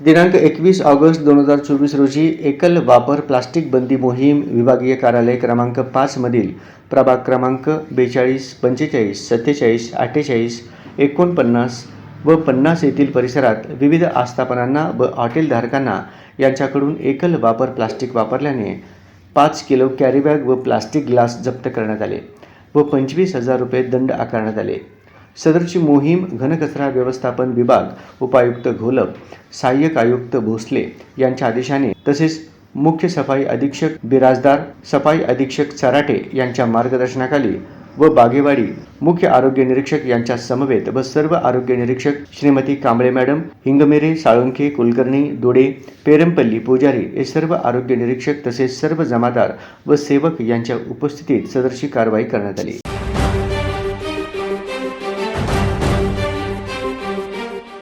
दिनांक एकवीस ऑगस्ट दोन हजार चोवीस रोजी एकल वापर प्लास्टिक बंदी मोहीम विभागीय कार्यालय क्रमांक पाचमधील प्रभाग क्रमांक बेचाळीस पंचेचाळीस सत्तेचाळीस अठ्ठेचाळीस एकोणपन्नास व पन्नास येथील परिसरात विविध आस्थापनांना व हॉटेलधारकांना यांच्याकडून एकल वापर प्लास्टिक वापरल्याने पाच किलो कॅरीबॅग व प्लास्टिक ग्लास जप्त करण्यात आले व पंचवीस हजार रुपये दंड आकारण्यात आले. सदरची मोहीम घनकचरा व्यवस्थापन विभाग उपायुक्त घोलप सहाय्यक आयुक्त भोसले यांच्या आदेशाने तसेच मुख्य सफाई अधीक्षक बिराजदार सफाई अधीक्षक चराटे यांच्या मार्गदर्शनाखाली व बागेवाडी मुख्य आरोग्य निरीक्षक यांच्या समवेत व सर्व आरोग्य निरीक्षक श्रीमती कांबळे मॅडम हिंगमेरे साळुंखे कुलकर्णी दोडे पेरमपल्ली पुजारी हे सर्व आरोग्य निरीक्षक तसेच सर्व जमादार व सेवक यांच्या उपस्थितीत सदरची कारवाई करण्यात आली.